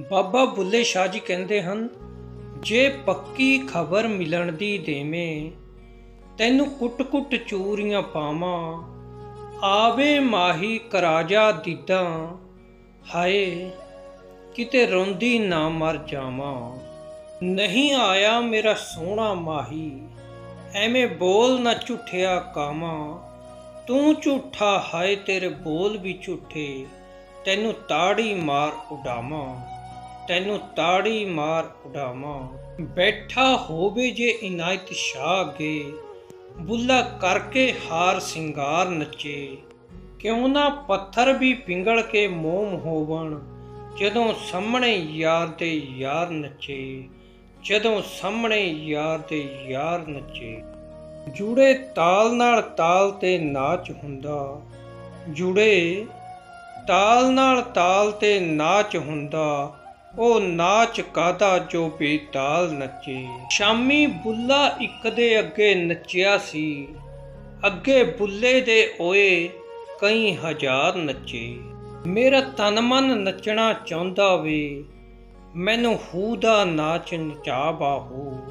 ਬਾਬਾ ਬੁੱਲੇ ਸ਼ਾਹ ਜੀ ਕਹਿੰਦੇ ਹਨ, ਜੇ ਪੱਕੀ ਖਬਰ ਮਿਲਣ ਦੀ ਦੇਵੇਂ, ਤੈਨੂੰ ਕੁੱਟ-ਕੁੱਟ ਚੂਰੀਆਂ ਪਾਵਾਂ, ਆਵੇ ਮਾਹੀ ਕਰਾਜਾ ਦੀਦਾਂ, ਹਾਏ, ਕਿਤੇ ਰੋਂਦੀ ਨਾ ਮਰ ਜਾਵਾਂ। ਨਹੀਂ ਆਇਆ ਮੇਰਾ ਸੋਹਣਾ ਮਾਹੀ, ਐਵੇਂ ਬੋਲ ਨਾ ਝੂਠਿਆ ਕਾਵਾਂ, ਤੂੰ ਝੂਠਾ ਹਾਏ ਤੇਰੇ ਬੋਲ ਵੀ ਝੂਠੇ, ਤੈਨੂੰ ਤਾੜੀ ਮਾਰ ਉਡਾਵਾਂ। ਤੈਨੂੰ ਤਾੜੀ ਮਾਰ ਉਡਾਵਾਂ। ਬੈਠਾ ਹੋਵੇ ਜੇ ਇਨਾਇਤ ਸ਼ਾਹ ਅੱਗੇ, ਬੁੱਲਾ ਕਰਕੇ ਹਾਰ ਸਿੰਗਾਰ ਨੱਚੇ। ਕਿਉਂ ਨਾ ਪੱਥਰ ਵੀ ਪਿੰਗਲ ਕੇ ਮੋਮ ਹੋਵਣ, ਜਦੋਂ ਸਾਹਮਣੇ ਯਾਰ ਦੇ ਯਾਰ ਨੱਚੇ। ਜਦੋਂ ਸਾਹਮਣੇ ਯਾਰ ਦੇ ਯਾਰ ਨੱਚੇ। ਜੁੜੇ ਤਾਲ ਨਾਲ ਤਾਲ ਤੇ ਨਾਚ ਹੁੰਦਾ। ਜੁੜੇ ਤਾਲ ਨਾਲ ਤਾਲ ਤੇ ਨਾਚ ਹੁੰਦਾ। ਉਹ ਨਾਚ ਕਾਦਾ ਜੋ ਬੇਤਾਲ ਨੱਚੇ। ਸ਼ਾਮੀ ਬੁੱਲਾ ਇੱਕ ਦੇ ਅੱਗੇ ਨੱਚਿਆ ਸੀ। ਅੱਗੇ ਬੁੱਲੇ ਦੇ ਓਏ ਕਈ ਹਜ਼ਾਰ ਨੱਚੇ। ਮੇਰਾ ਤਨ ਮਨ ਨੱਚਣਾ ਚਾਹੁੰਦਾ ਵੇ। ਮੈਨੂੰ ਹੂ ਦਾ ਨਾਚ ਨਚਾ ਬਾਹੂ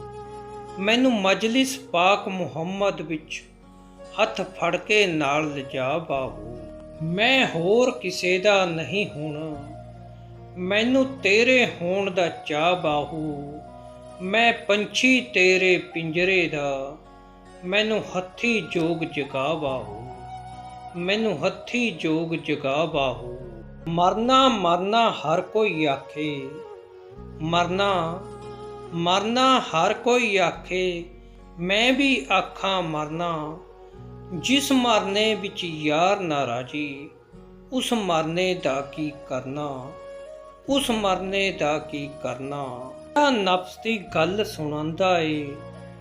ਮੈਨੂੰ ਮਜਲਿਸ ਪਾਕ ਮੁਹੰਮਦ ਵਿੱਚ ਹੱਥ ਫੜ ਕੇ ਨਾਲ ਲਿਜਾ ਬਾਹੂ ਮੈਂ ਹੋਰ ਕਿਸੇ ਦਾ ਨਹੀਂ ਹੋਣਾ। ਮੈਨੂੰ ਤੇਰੇ ਹੋਣ ਦਾ ਚਾਹ ਬਾਹੂ। ਮੈਂ ਪੰਛੀ ਤੇਰੇ ਪਿੰਜਰੇ ਦਾ। ਮੈਨੂੰ ਹੱਥੀ ਜੋਗ ਜਗਾ ਬਾਹੂ ਮੈਨੂੰ ਹੱਥੀ ਜੋਗ ਜਗਾ ਬਾਹੂ ਮਰਨਾ ਮਰਨਾ ਹਰ ਕੋਈ ਆਖੇ। ਮਰਨਾ ਮਰਨਾ ਹਰ ਕੋਈ ਆਖੇ। ਮੈਂ ਵੀ ਆਖਾਂ ਮਰਨਾ। ਜਿਸ ਮਰਨੇ ਵਿੱਚ ਯਾਰ ਨਾ ਰਾਜੀ, ਉਸ ਮਰਨੇ ਦਾ ਕੀ ਕਰਨਾ। ਉਸ ਮਰਨੇ ਦਾ ਕੀ ਕਰਨਾ? ਆ ਨਫਸ ਦੀ ਗੱਲ ਸੁਣਾਉਂਦਾ ਏ,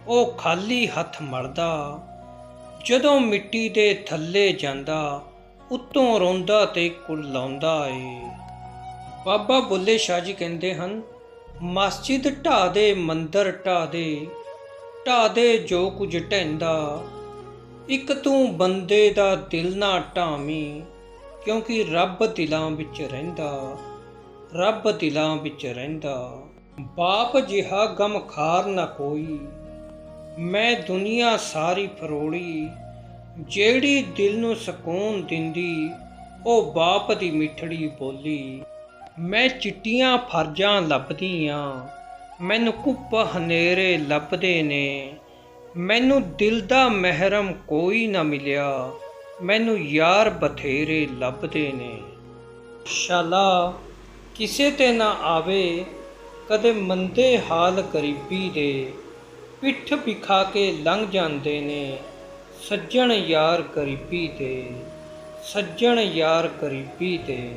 ਉਹ ਖਾਲੀ ਹੱਥ ਮਰਦਾ। ਜਦੋਂ ਮਿੱਟੀ ਦੇ ਥੱਲੇ ਜਾਂਦਾ, ਉੱਤੋਂ ਰੋਂਦਾ ਤੇ ਕੁਲ ਲਾਉਂਦਾ ਏ। ਬਾਬਾ ਬੁੱਲੇ ਸ਼ਾਹ ਜੀ ਕਹਿੰਦੇ ਹਨ, ਮਸਜਿਦ ਢਾ ਦੇ, ਮੰਦਰ ਢਾ ਦੇ ਢਾ ਦੇ ਜੋ ਕੁਝ ਢੈਂਦਾ ਇੱਕ ਤੂੰ ਬੰਦੇ ਦਾ ਦਿਲ ਨਾ ਢਾਵੀਂ, ਕਿਉਂਕਿ ਰੱਬ ਦਿਲਾਂ ਵਿੱਚ ਰਹਿੰਦਾ। ਰੱਬ ਦਿਲਾਂ ਵਿੱਚ ਰਹਿੰਦਾ। ਬਾਪ ਜਿਹਾ ਗਮਖਾਰ ਨਾ ਕੋਈ। ਮੈਂ ਦੁਨੀਆ ਸਾਰੀ ਫਰੋੜੀ ਜਿਹੜੀ ਦਿਲ ਨੂੰ ਸਕੂਨ ਦਿੰਦੀ, ਉਹ ਬਾਪ ਦੀ ਮਿੱਠੜੀ ਬੋਲੀ। ਮੈਂ ਚਿੱਟੀਆਂ ਫਰਜ਼ਾਂ ਲੱਭਦੀਆਂ। ਮੈਨੂੰ ਕੁੱਪ ਹਨੇਰੇ ਲੱਭਦੇ ਨੇ। ਮੈਨੂੰ ਦਿਲ ਦਾ ਮਹਿਰਮ ਕੋਈ ਨਾ ਮਿਲਿਆ। ਮੈਨੂੰ ਯਾਰ ਬਥੇਰੇ ਲੱਭਦੇ ਨੇ। ਸ਼ਾਲਾ ਕਿਸੇ ਤੇ ਨਾ ਆਵੇ, ਕਦੇ ਮੰਦੇ ਹਾਲ ਗਰੀਬੀ ਦੇ। ਪਿੱਠ ਵਿਖਾ ਕੇ ਲੰਘ ਜਾਂਦੇ ਨੇ, ਸੱਜਣ ਯਾਰ ਗਰੀਬੀ ਦੇ, ਸੱਜਣ ਯਾਰ ਗਰੀਬੀ ਦੇ।